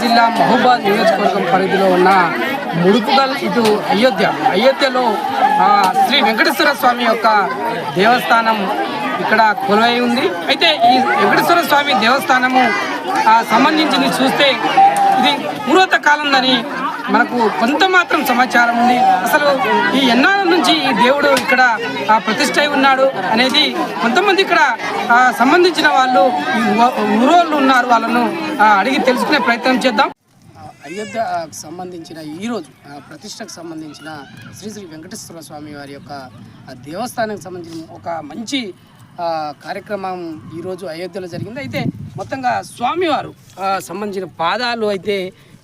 జిల్లా మహబూబాద్ నియోజకవర్గం పరిధిలో ఉన్న ముడుపుగల్ ఇటు అయోధ్య. అయోధ్యలో శ్రీ వెంకటేశ్వర స్వామి యొక్క దేవస్థానం ఇక్కడ కొలువై ఉంది. అయితే ఈ వెంకటేశ్వర స్వామి దేవస్థానము సంబంధించింది చూస్తే ఇది పూర్వత కాలందని మనకు కొంత మాత్రం సమాచారం ఉంది. అసలు ఈ ఎన్నాళ్ళ నుంచి ఈ దేవుడు ఇక్కడ ప్రతిష్ట ఉన్నాడు అనేది కొంతమంది ఇక్కడ సంబంధించిన వాళ్ళు ఊరోళ్ళు ఉన్నారు వాళ్ళను అడిగి తెలుసుకునే ప్రయత్నం చేద్దాం. అయోధ్యకు సంబంధించిన ఈరోజు ప్రతిష్టకు సంబంధించిన శ్రీ శ్రీ వెంకటేశ్వర స్వామి వారి యొక్క దేవస్థానానికి సంబంధించిన ఒక మంచి కార్యక్రమం ఈరోజు అయోధ్యలో జరిగింది. అయితే మొత్తంగా స్వామివారు సంబంధించిన పాదాలు అయితే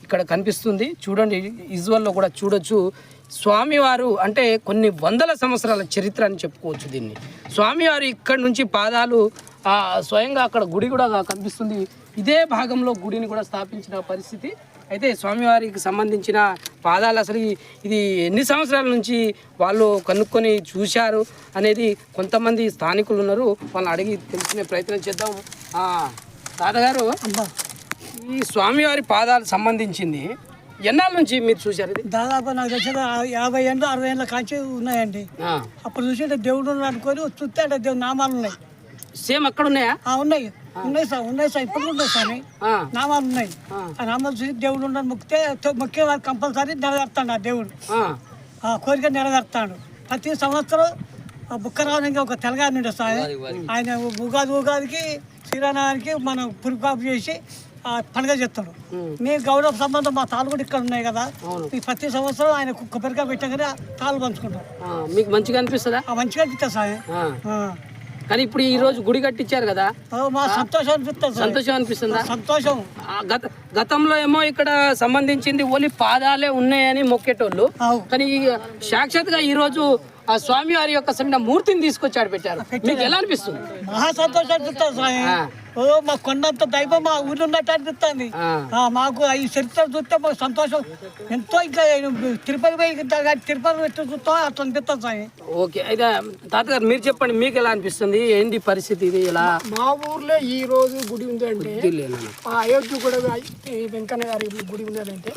ఇక్కడ కనిపిస్తుంది. చూడండి విజువల్లో కూడా చూడొచ్చు. స్వామివారు అంటే కొన్ని వందల సంవత్సరాల చరిత్ర అని చెప్పుకోవచ్చు దీన్ని. స్వామివారు ఇక్కడ నుంచి పాదాలు స్వయంగా అక్కడ గుడి కూడా కనిపిస్తుంది. ఇదే భాగంలో గుడిని కూడా స్థాపించిన పరిస్థితి. అయితే స్వామివారికి సంబంధించిన పాదాలు అసలు ఇది ఎన్ని సంవత్సరాల నుంచి వాళ్ళు కనుక్కొని చూశారు అనేది కొంతమంది స్థానికులు ఉన్నారు. వాళ్ళని అడిగి తెలుసుకునే ప్రయత్నం చేద్దాం. తాతగారు ఈ స్వామివారి పాదాలు సంబంధించింది ఎన్నాళ్ళ నుంచి మీరు చూశారు ఇది? దాదాపు నాకు తెలిసిన యాభై ఏళ్ళు అరవై ఏళ్ళ కాంచి ఉన్నాయండి. అప్పుడు చూసి దేవుడు ఉన్నాడు అనుకొని చూస్తే అంటే దేవుడు నామాలు ఉన్నాయి. సేమ్ అక్కడ ఉన్నాయా? ఆ ఉన్నాయి. ఉన్నాయి సార్ ఉన్నాయి సార్ ఇప్పుడు ఉన్నాయి సార్ ఆ, నామాలు ఉన్నాయి. ఆ. నామాలు చూసి దేవుడు ఉన్నాడు మొక్కితే తో- మొక్కే వారు కంపల్సరీ నెరవేరుతాడు ఆ దేవుడు. ఆ, ఆ కోరిక నెరవేరుతాడు. ప్రతి సంవత్సరం ఆ బుక్కరావునికి ఒక తెలంగాణ నుండి సార్ ఆయన ఉగాది ఉగాదికి శ్రీరామానికి మనం పురుకాపు చేసి పండుగ చేస్తాడు మీ గౌరవ సంబంధం మా తాళ్ళు కూడా ఇక్కడ ఉన్నాయి కదా. ఈ ప్రతి సంవత్సరం ఆయన కొబ్బరికాయ పెట్టగానే తాళ్ళు పంచుకుంటాం మీకు మంచిగా అనిపిస్తుందా? ఆ మంచిగా అనిపిస్తుంది సార్. కానీ ఇప్పుడు ఈ రోజు గుడి కట్టించారు కదా. సంతోషం అనిపిస్తుంది సంతోషం అనిపిస్తుందా? సంతోషం. ఆ, గత గతంలో ఏమో ఇక్కడ సంబంధించింది ఓన్లీ పాదాలే ఉన్నాయని మొక్కేటోళ్ళు. కానీ సాక్షాత్గా ఈ రోజు ఆ స్వామి వారి యొక్క సరైన మూర్తిని తీసుకొచ్చాడు పెట్టారు. మీకు ఎలా అనిపిస్తుంది? మహా సంతోషం అనిపిస్తుంది ఆ. ఓ మా కొండంత దైవం మా ఊరిలో ఉన్నట్టు అనిపిస్తుంది. మాకు ఈ చరిత్ర చూస్తే మాకు సంతోషం. ఎంతో ఇంకా తిరుపతి పోయి తిరుపతి పెట్టి చూస్తాం అట్లా అనిపిస్తుంది సార్ ఓకే అయితే తాతగారు మీరు చెప్పండి మీకు ఎలా అనిపిస్తుంది? ఏంటి పరిస్థితి ఇది ఇలా? మా ఊర్లో ఈ రోజు గుడి ఉందంటే ఆ అయోధ్య కూడా ఈ వెంకన్న గారి గుడి ఉన్నదంటే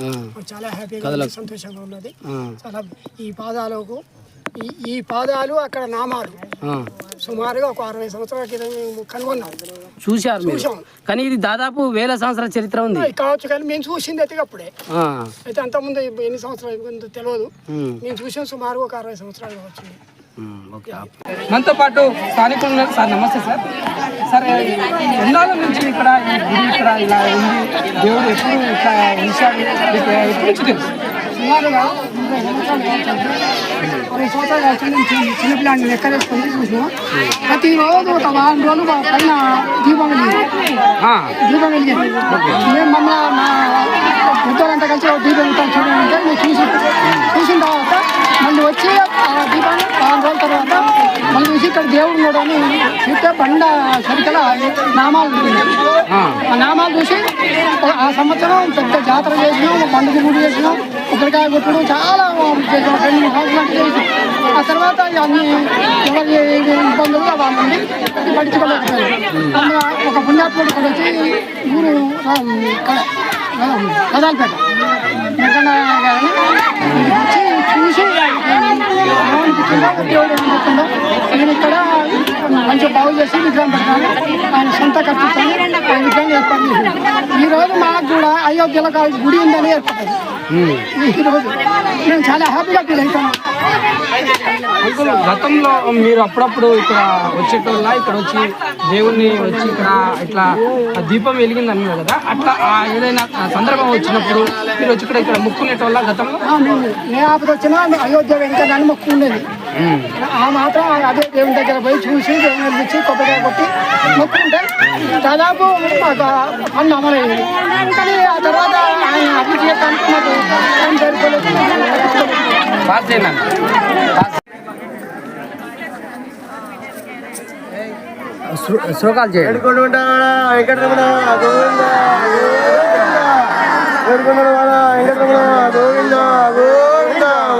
చాలా హ్యాపీగా సంతోషంగా ఉన్నది. చాలా ఈ పాదాలకు ఈ ఈ పాదాలు అక్కడ నామాలు. సుమారుగా ఒక అరవై సంవత్సరాల క్రితం మేము కనుగొన్నాం. చూశారు మీరు. కానీ ఇది దాదాపు వేల సంవత్సరాల చరిత్ర ఉంది. కావచ్చు కానీ మేము చూసింది అయితే అప్పుడే. ఆ, అయితే అంతకుముందు ఎన్ని సంవత్సరాలు అయిపోయిందో తెలియదు ఉమ్. మేము చూసిన సుమారు ఒక అరవై సంవత్సరాలు వచ్చింది ఉమ్, ఓకే. మనతో పాటు స్థానికులు ఉన్నారు. సార్ నమస్తే సార్. సార్ ఎన్నాళ్ళ నుంచి ఇక్కడ ఈ గుడి ఇక్కడ ఇలా ఉంది? దేవుడు ఎప్పుడు ఇట్లా ఉంచాడు? మీకు ఎప్పుడు నుంచి తెలుసు? సుమారుగా. అరవై సంవత్సరాలు వచ్చింది నుంచి చిన్న లెక్క వేసుకొని చూసినాం ప్రతిరోజు ఒక వారం రోజులు మా పైన దీపం వెలిగింది దీపం వెలిగింది మేము మమ్మల్ని మా వృద్ధులంతా కలిసి దీపం ఉంటాం చూడండి అంటే మేము చూసి చూసిన తర్వాత మళ్ళీ వచ్చి ఆ. దీపం వారం రోజుల తర్వాత మళ్ళీ చూసి ఇక్కడ దేవుడు ఉన్నాడు అని చూస్తే బండ సరికల నామాలు ఉంటుంది ఆ, నామాలు చూసి ఆ సంవత్సరం పెద్ద జాతర చేసినాం పండుగ గుడి చేసినాం కొబ్బరికాయ కొట్టుడు చాలా చేసినాం సంవత్సరాలు ఆ తర్వాత అన్ని ఎవరి ఇబ్బందులు వాళ్ళ నుండి పట్టించుకోలేకపోయారు ఒక పుణ్యాత్ముడు ఇక్కడ వచ్చి ఊరు కదాలపేట వెంకన్న గారిని వచ్చి చూసి ఏమనిపించిందో దేవుడు ఏమనిపించిందో నేను ఇక్కడ మంచిగా బాగు చేసి విగ్రహం పెడతాను. ఆయన సొంత ఖర్చుతో ఆయన విగ్రహం ఏర్పాటు చేశాను ఈ రోజు మాకు కూడా అయోధ్యలో గుడి ఉందని ఏర్పడింది రోజు మేము చాలా హ్యాపీగా ఫీల్ అవుతాము గతంలో మీరు అప్పుడప్పుడు ఇక్కడ వచ్చేటోళ్ళ ఇక్కడ వచ్చి దేవుణ్ణి వచ్చి ఇక్కడ ఇట్లా దీపం వెలిగింది అన్నారు కదా అట్లా ఏదైనా సందర్భం వచ్చినప్పుడు మీరు వచ్చి ఇక్కడ ఇక్కడ ముక్కునేటోళ్ళ గతంలో? ఏ ఆపద వచ్చినా అయోధ్య వెంకటాన్ని మొక్కు ఉండేది. ఆ మాత్రం అదే దేవుని దగ్గర పోయి చూసి దేవుని ఇచ్చి కొబ్బరికాయ కొట్టి మొక్కుంటే దాదాపు మాకు పన్ను అమలయ్యేది. కానీ ఆ తర్వాత ఆయన అభివృద్ధి చేయడానికి మాకు టైం సరిపోలేదు శ్లోకాలు చేయండి వెంకటరమణ గోవింద? వెంకటరమణ గోవింద? గోవింద?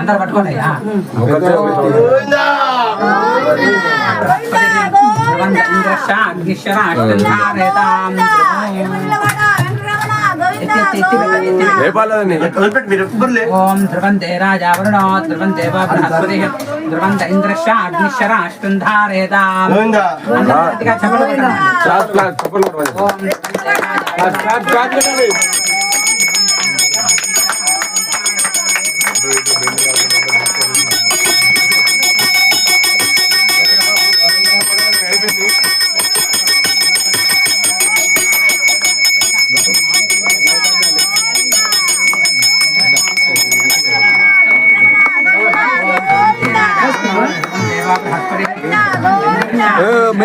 అందరు పట్టుకోండి. ఓం ధ్రువంతే రాజా వరుణో ధ్రువంతే బృహస్పతి ధ్రువంత కొట్టండి. ఓం ధ్రువంతే రాజా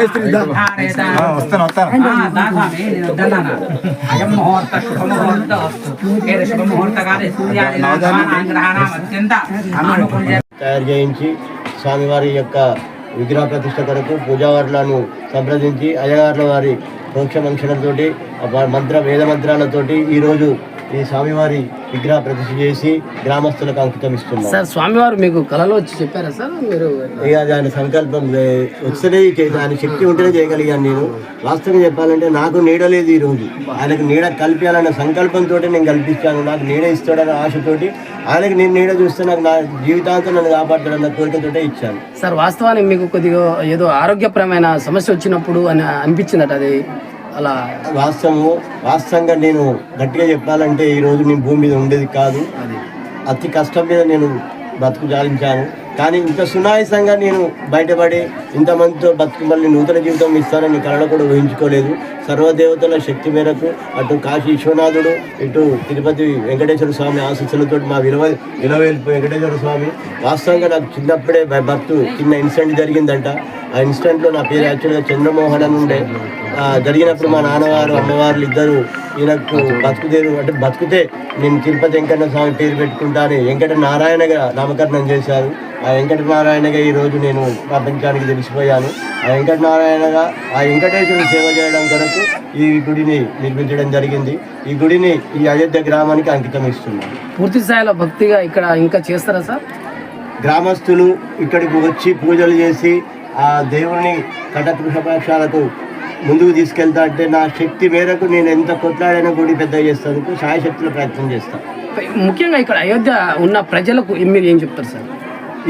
వస్తాను వస్తాను. అత్యంత తయారు చేయించి స్వామివారి యొక్క విగ్రహ ప్రతిష్ట కొరకు పూజావారులను సంప్రదించి అయ్యగారుల వారి మోక్ష మంక్షణంతోటి మంత్ర వేద మంత్రాలతోటి ఈరోజు ఈ స్వామివారి విగ్రహ ప్రతిష్ఠ చేసి గ్రామస్తులకు అంకితం ఇస్తున్నాం. సార్ స్వామివారు మీకు కళలో వచ్చి చెప్పారా సార్? మీరు ఇక దాని సంకల్పం చే- దాని శక్తి ఉంటేనే చేయగలిగాను నేను. వాస్తవంగా చెప్పాలంటే నాకు నీడ లేదు ఈ రోజు. ఆయనకు నీడ కల్పించాలన్న సంకల్పంతో నేను కల్పించాను నాకు నీడ ఇస్తాడన్న ఆశతోటి ఆయనకు నేను నీడ చూస్తే నాకు నా జీవితాంతం నన్ను కాపాడతాడన్న కోరికతోటే ఇచ్చాను. సార్ వాస్తవానికి మీకు కొద్దిగా ఏదో ఆరోగ్యపరమైన సమస్య వచ్చినప్పుడు అని అనిపించిందట అది. అలా వాస్తవము వాస్తవంగా నేను గట్టిగా చెప్పాలంటే ఈ రోజు నేను భూమి మీద ఉండేది కాదు. అతి కష్టం మీద నేను బతుకు జాలించాను కానీ ఇంత సునాయసంగా నేను బయటపడి ఇంతమందితో బతుకు మళ్ళీ నూతన జీవితం ఇస్తానని కళలో కూడా ఊహించుకోలేదు. సర్వదేవతల శక్తి మేరకు అటు కాశీ విశ్వనాథుడు ఇటు తిరుపతి వెంకటేశ్వర స్వామి ఆశీస్సులతో మా విలువ విలువేల్పు వెంకటేశ్వర స్వామి. వాస్తవంగా నాకు చిన్నప్పుడే బై చిన్న ఇన్సిడెంట్ జరిగిందంట. ఆ ఇన్సిడెంట్లో నా పేరు యాక్చువల్గా చంద్రమోహన్ అని ఉండే. జరిగినప్పుడు మా నాన్నవారు అమ్మవార్లు ఇద్దరు ఈయనకు బతుకుదేరు అంటే బతుకుతే నేను తిరుపతి వెంకట స్వామి పేరు పెట్టుకుంటాను వెంకట నారాయణగా నామకరణం చేశారు. ఆ వెంకట నారాయణగా ఈరోజు నేను ప్రపంచానికి తెలిసిపోయాను. ఆ వెంకట నారాయణగా ఆ వెంకటేశ్వరుని సేవ చేయడం కొరకు ఈ గుడిని నిర్మించడం జరిగింది. ఈ గుడిని ఈ అయోధ్య గ్రామానికి అంకితం ఇస్తున్నాను. పూర్తి స్థాయిలో భక్తిగా ఇక్కడ ఇంకా చేస్తారా సార్? గ్రామస్తులు ఇక్కడికి వచ్చి పూజలు చేసి ఆ దేవుని కటకృషపక్షాలకు ముందుకు తీసుకెళ్తా అంటే నా శక్తి మేరకు నేను ఎంత కొట్లాడైనా గుడి పెద్ద చేస్తాను. సాయశక్తుల ప్రయత్నం చేస్తాను ముఖ్యంగా ఇక్కడ అయోధ్య ఉన్న ప్రజలకు మీరు ఏం చెప్తారు సార్?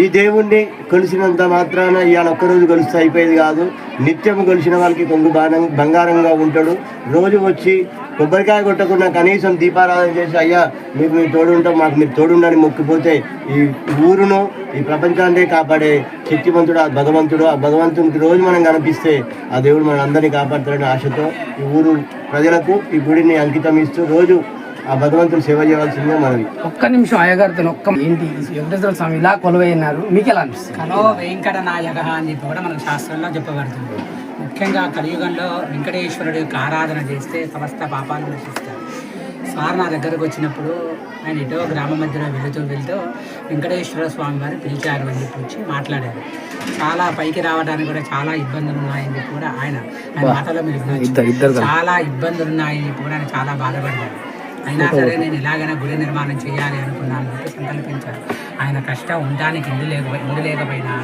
ఈ దేవుణ్ణి కలిసినంత మాత్రాన ఇవాళ ఒక్కరోజు కలిస్తే అయిపోయేది కాదు. నిత్యం కలిసిన వాళ్ళకి కొంగు బాణం బంగారంగా ఉంటాడు. రోజు వచ్చి కొబ్బరికాయ కొట్టకుండా కనీసం దీపారాధన చేసి అయ్యా మీకు మీరు తోడుంటాం మాకు మీరు తోడుండని మొక్కిపోతే ఈ ఊరును ఈ ప్రపంచాన్ని కాపాడే శక్తివంతుడు ఆ భగవంతుడు ఆ భగవంతునికి రోజు మనం కనిపిస్తే ఆ దేవుడు మన అందరినీ కాపాడుతాడని ఆశతో ఈ ఊరు ప్రజలకు ఈ గుడిని అంకితం ఇస్తూ రోజు ఆ భగవంతుని సేవ చేయవలసిందే మనవి ఒక్క నిమిషం అయ్యగారితో ఒక్క ఏంటి వెంకటేశ్వర స్వామి ఇలా కొలువైనారు? మీకు ఎలా అనిపిస్తుంది? కలో వెంకట నాయక అని చెప్పి కూడా మనకు శాస్త్రంలో చెప్పబడుతుంది. ముఖ్యంగా కలియుగంలో వెంకటేశ్వరుడి యొక్క ఆరాధన చేస్తే సమస్త పాపాలు నశిస్తాయి. సార్ నా దగ్గరకు వచ్చినప్పుడు ఆయన ఎటో గ్రామ మధ్యలో వెళుతూ వెళ్తూ వెంకటేశ్వర స్వామి వారు పిలిచారు అని చెప్పి వచ్చి మాట్లాడారు. చాలా పైకి రావడానికి కూడా చాలా ఇబ్బందులు ఉన్నాయని చెప్పి కూడా ఆయన ఆయన మాటలో మీరు. చాలా ఇబ్బందులు ఉన్నాయని చెప్పి కూడా ఆయన చాలా బాధపడ్డారు. అయినా సరే నేను ఎలాగైనా గుడి నిర్మాణం చేయాలి అనుకున్నాను. చెప్పి సంకల్పించారు. ఆయన కష్టం ఉండడానికి ఇల్లు లేక ఇల్లు లేకపోయినా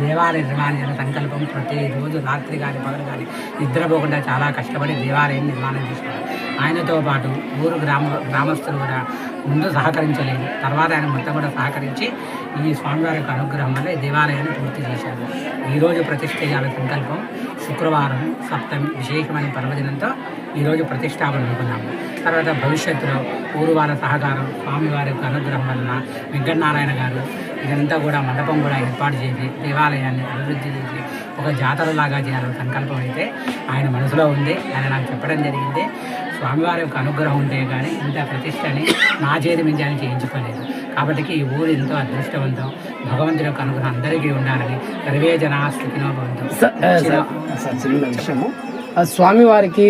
దేవాలయ నిర్మాణం సంకల్పం ప్రతిరోజు రాత్రి కానీ పగలు కానీ నిద్రపోకుండా చాలా కష్టపడి దేవాలయం నిర్మాణం చేశారు ఆయనతో పాటు ఊరు గ్రామ గ్రామస్తులు కూడా ముందు సహకరించలేదు. తర్వాత ఆయన మొత్తం కూడా సహకరించి ఈ స్వామివారి యొక్క అనుగ్రహం వల్ల దేవాలయాన్ని పూర్తి చేశారు. ఈరోజు ప్రతిష్ఠ చేయాలని సంకల్పం శుక్రవారం సప్తమి విశేషమైన పర్వదినంతో ఈరోజు ప్రతిష్టాపన అనుకున్నాము. తర్వాత భవిష్యత్తులో ఊరువార సహకారం స్వామివారి యొక్క అనుగ్రహం వలన వెంకటనారాయణ గారు ఇదంతా కూడా మండపం కూడా ఏర్పాటు చేసి దేవాలయాన్ని అభివృద్ధి చేసి ఒక జాతరలాగా చేయాలని సంకల్పం అయితే ఆయన మనసులో ఉంది. ఆయన నాకు చెప్పడం జరిగింది. స్వామివారి యొక్క అనుగ్రహం ఉంటే కానీ ఇంత ప్రతిష్టని నా చేతి మించి ఆయన చేయించుకోలేదు. కాబట్టి ఈ ఊరు ఎంతో అదృష్టవంతం. భగవంతుడి యొక్క అనుగ్రహం అందరికీ ఉండాలని సర్వే జనా స్థితినో భవంతు. సార్ ఆ, సార్, సార్ చిన్న విషయము. స్వామివారికి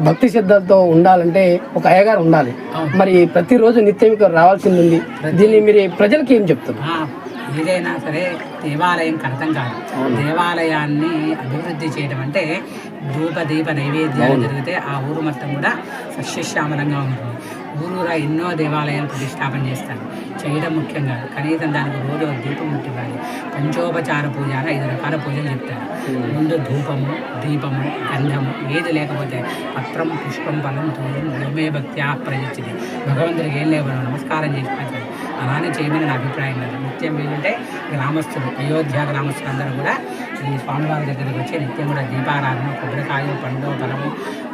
భక్తి శ్రద్ధలతో ఉండాలంటే ఒక అయ్యగారు ఉండాలి. మరి ప్రతిరోజు నిత్యం ఇక్కడ రావాల్సింది ఉంది. దీన్ని మీరు ప్రజలకి ఏం చెప్తారు? ఏదైనా సరే దేవాలయం కడతం కాదు. దేవాలయాన్ని అభివృద్ధి చేయడం అంటే ధూప దీప నైవేద్యాలు జరిగితే ఆ ఊరు మొత్తం కూడా సస్యశ్యామలంగా ఉంటుంది. ఊరూరా ఎన్నో దేవాలయాలు ప్రతిష్టాపన చేస్తారు. చేయడం ముఖ్యం కాదు. కనీసం దానికి రోజు దీపం ముట్టివ్వాలి పంచోపచార పూజ అని ఐదు రకాల పూజలు చెప్తారు. ముందు ధూపము దీపము గంధము ఏది లేకపోతే పత్రం పుష్పం ఫలం తూరం బ్రహ్మే భక్త్యా ప్రయత్నించింది భగవంతుడికి ఏం లేవు నమస్కారం చేసి. అలానే చేయమని నా అభిప్రాయం లేదు నిత్యం ఏంటంటే గ్రామస్తులు అయోధ్య గ్రామస్తులు అందరూ కూడా ఈ స్వామివారి దగ్గరికి వచ్చి నిత్యం కూడా దీపారాధన కొబ్బరికాయ పండు ఫలము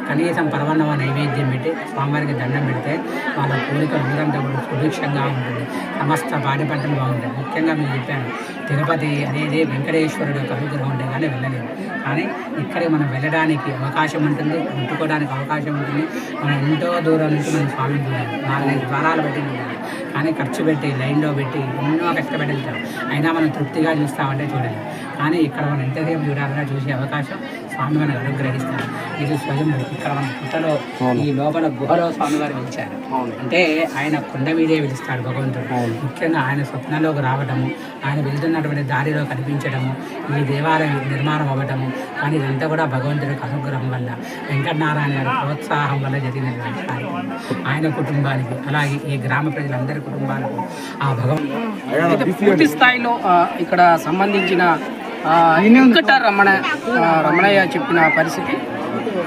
కనీసం పరవన్నవ నైవేద్యం పెట్టి స్వామివారికి దండం పెడితే వాళ్ళ కోరిక ఊరంతా కూడా సుభిక్షంగా ఉంటుంది. సమస్త పాడి పంటలు బాగుంటాయి. ముఖ్యంగా మీకు చెప్పాను తిరుపతి అనేది వెంకటేశ్వరుడు యొక్క అనుగ్రహం ఉంటే కానీ వెళ్ళలేము. కానీ ఇక్కడికి మనం వెళ్ళడానికి అవకాశం ఉంటుంది ముట్టుకోవడానికి అవకాశం ఉంటుంది. మనం ఎంతో దూరం నుంచి మనం స్వామిని చూడాలి నాలుగైదు ద్వారాలు పెట్టి ఉండాలి కానీ ఖర్చు పెట్టి లైన్లో పెట్టి ఎన్నో కష్టపడి వెళ్తాం అయినా మనం తృప్తిగా చూస్తామంటే చూడలేము కానీ ఇక్కడ మనం ఎంతసేపు చూడాలన్నా చూసే అవకాశం స్వామి మనకు అనుగ్రహిస్తారు ఇది స్వయం ఇక్కడ మన పుట్టలో ఈ లోపల గుహలో స్వామివారు పిలిచారు అంటే ఆయన కొండ మీదే పిలుస్తాడు భగవంతుడు. ముఖ్యంగా ఆయన స్వప్నంలోకి రావడము ఆయన వెళ్తున్నటువంటి దారిలో కనిపించడము ఈ దేవాలయం నిర్మాణం అవ్వడము కానీ ఇదంతా కూడా భగవంతుడి అనుగ్రహం వల్ల వెంకటనారాయణ గారి ప్రోత్సాహం వల్ల జరిగినటువంటి కార్యక్రమం. ఆయన కుటుంబానికి అలాగే ఈ గ్రామ ప్రజలందరి కుటుంబాలకు ఆ భగవంతుడు పూర్తి స్థాయిలో ఇక్కడ సంబంధించిన వెంకట రమణ రమణయ్య చెప్పిన పరిస్థితి.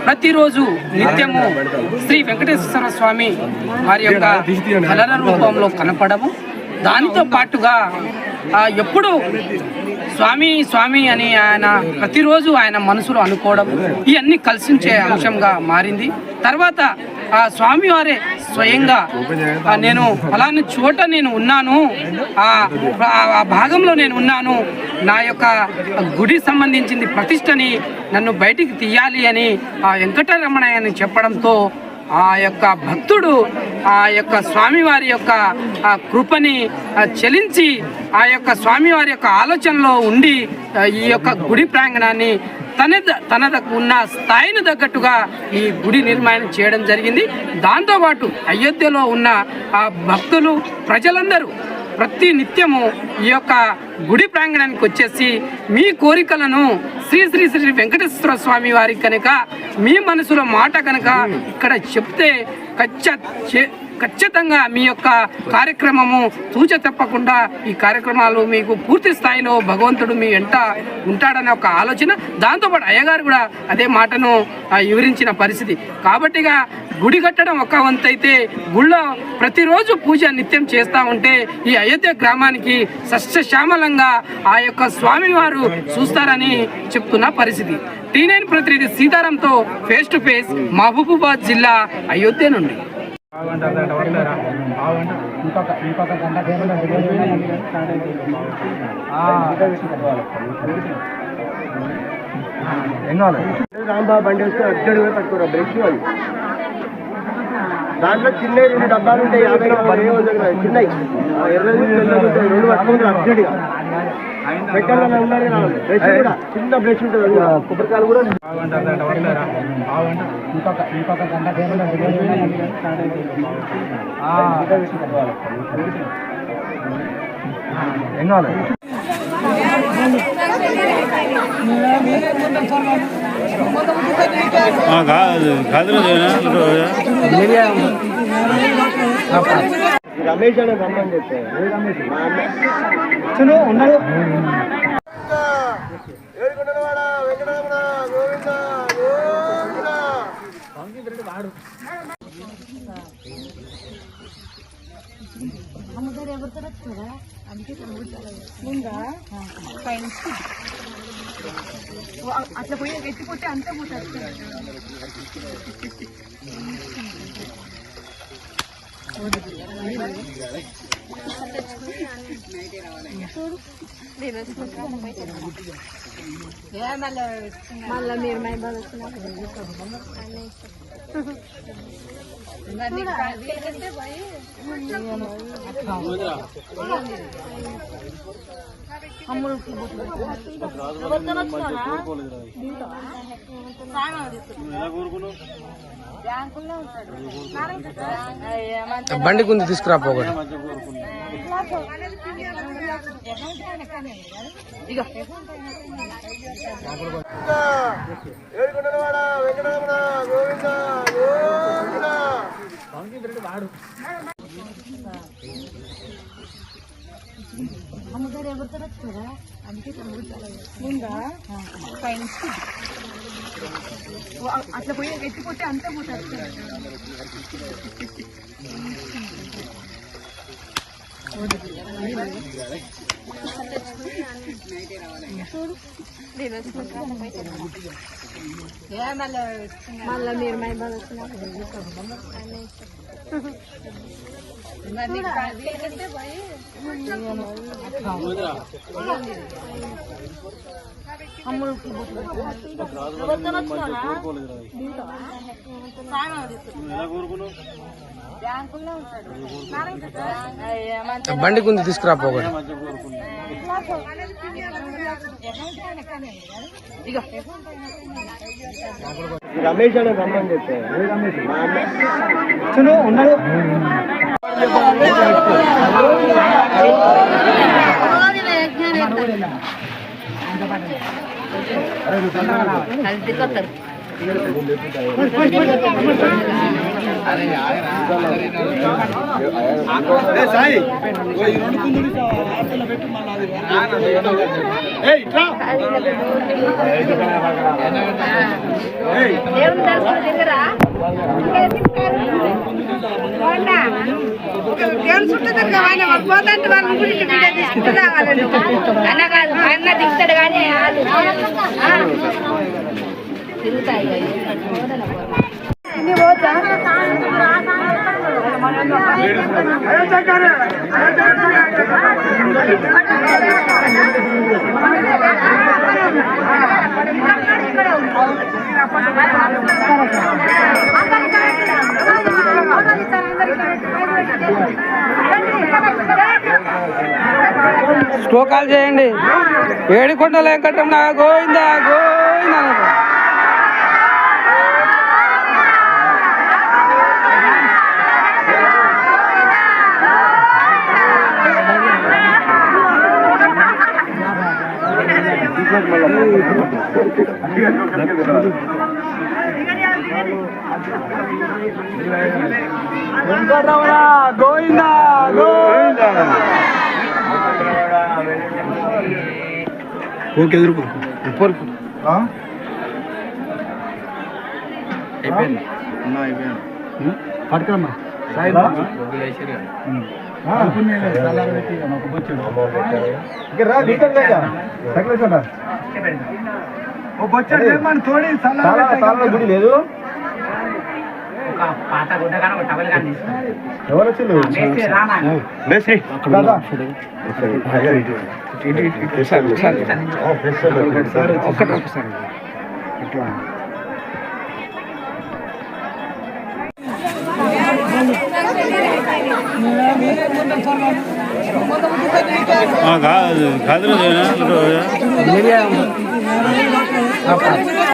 ప్రతిరోజు నిత్యము శ్రీ వెంకటేశ్వర స్వామి వారి యొక్క కలర రూపంలో కనపడము. దానితో పాటుగా ఎప్పుడు స్వామి స్వామి అని ఆయన ప్రతిరోజు ఆయన మనసులో అనుకోవడం ఇవన్నీ కలిసించే అంశంగా మారింది. తర్వాత ఆ స్వామివారే స్వయంగా నేను అలాంటి చోట నేను ఉన్నాను ఆ ఆ భాగంలో నేను ఉన్నాను నా యొక్క గుడి సంబంధించింది ప్రతిష్టని నన్ను బయటికి తీయాలి అని ఆ వెంకటరమణయ్య అని చెప్పడంతో ఆ యొక్క భక్తుడు ఆ యొక్క స్వామివారి యొక్క ఆ కృపని చెలించి ఆ యొక్క స్వామివారి యొక్క ఆలోచనలో ఉండి ఈ యొక్క గుడి ప్రాంగణాన్ని తన తన ఉన్న స్థాయిని తగ్గట్టుగా ఈ గుడి నిర్మాణం చేయడం జరిగింది. దాంతోపాటు అయోధ్యలో ఉన్న ఆ భక్తులు ప్రజలందరూ ప్రతి నిత్యము ఈ యొక్క గుడి ప్రాంగణానికి వచ్చేసి మీ కోరికలను శ్రీ శ్రీ శ్రీ వెంకటేశ్వర స్వామి వారి కనుక మీ మనసులో మాట కనుక ఇక్కడ చెప్తే ఖచ్చ చే- ఖచ్చితంగా మీ యొక్క కార్యక్రమము చూచ తప్పకుండా ఈ కార్యక్రమాలు మీకు పూర్తి స్థాయిలో భగవంతుడు మీ వెంట ఉంటాడనే ఒక ఆలోచన. దాంతోపాటు అయ్యగారు కూడా అదే మాటను ఆ, వివరించిన పరిస్థితి. కాబట్టిగా గుడి కట్టడం ఒక వంతైతే అయితే గుళ్ళో ప్రతిరోజు పూజ నిత్యం చేస్తూ ఉంటే ఈ అయోధ్య గ్రామానికి సస్యశ్యామలంగా ఆ యొక్క స్వామివారు చూస్తారని చెప్తున్న పరిస్థితి. టీ నైన్ ప్రతినిధి సీతారాంతో ఫేస్ టు ఫేస్ మహబూబాబాద్ జిల్లా అయోధ్య నుండి. రాంబాబు బండి వస్తే అడ్డడు పోయి పట్టుకోరా బ్రష్ అది దాంట్లో చిన్న రెండు డబ్బాలు ఉంటాయి యాభై చిన్నవి. రెండు పట్టుకుంటారు అర్జెంట్గా. పెట్టాలని ఉన్నారు కదా వాళ్ళు. బ్రష్ కూడా చిన్న బ్రష్ ఉంటుంది అది కూడా. కొబ్బరికాయలు కూడా రమేష్ అనే రమ్మని చెప్తే మా అన్న ఏడుకొండలవాడ వెంకటరమణ గోవింద గోవింద అట్లా పోయి ఎత్తిపోతే అంతే పోతుంది చూడు మళ్ళీ మీరు మై బాగా బండి కుంది తీసుకురా పోగొట్టు ఏడుకొండలవాడ వెంకటరమణ గోవింద గోవింద అట్లా పోయి ఎత్తిపోతే అంతా పోతారు మళ్ళీ మీరు మై బాగా బండి కుంది తీసుకురా పోగొట్టు రమేష్ అనే రమ్మని చెప్పే మా అన్న దేవుని దర్శనం దగ్గర. దేవుని చుట్టూ పోతంటే వాళ్ళ వీడియో తీసుకుంటూ రావాలండి అన్న కాదు అన్న దిగుతాడు కానీ తిరుగుతాయి శ్లోకాలు చేయండి ఏడుకొండల వెంకటరమణ గోవింద గోవింద అనకు. వెంకటరమణ గోవింద గోవింద ఓకే ఎదురుకు ఇప్పుడు అయిపోయింది. పట్టుకురమ్మా. గుడి లేదు? ఎవరు వచ్చిండు మేస్త్రి రామా ఒక్కటి ఒకసారి ఏడుకొండలవాడ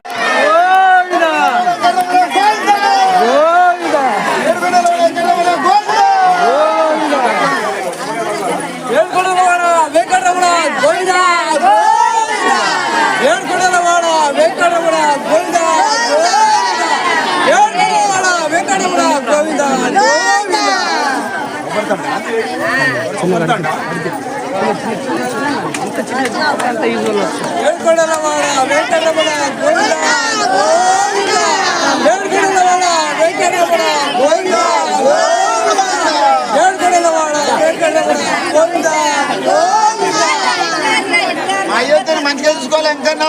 అయోధ్యను మంచిగా చూసుకోవాలి ఎంకన్నా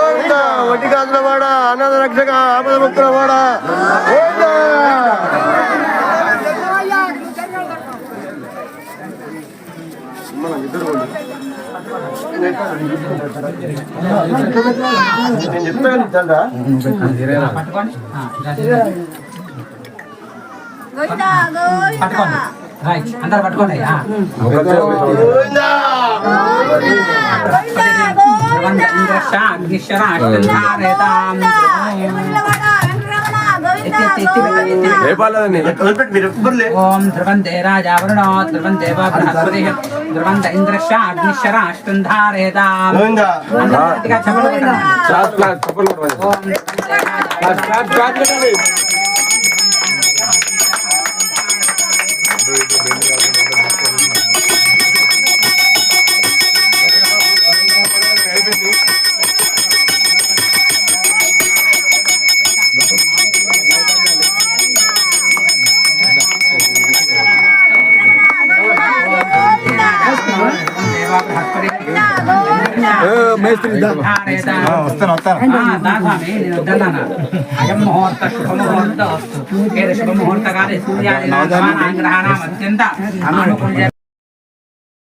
వడ్డీ కాసులవాడ అనాథ రక్షక ఆపద ముక్తులవాడ గోవింద. నేను చెప్తాను. పట్టుకోండి. రైట్ అందరు పట్టుకోండి. ఇంద్రశ్చ అగ్నిశ్చర అష్టంధారేతాం. ఓం ధ్రువంతే రాజా వరుణో ధ్రువంతే బృహస్పతి ధ్రువంత ఇంద్రశ్చ అగ్నిశ్చర అష్టంధారేతాం. ఓం ధ్రువంతే కాలే సూర్యాది గ్రహాణం అత్యంత అనుకూల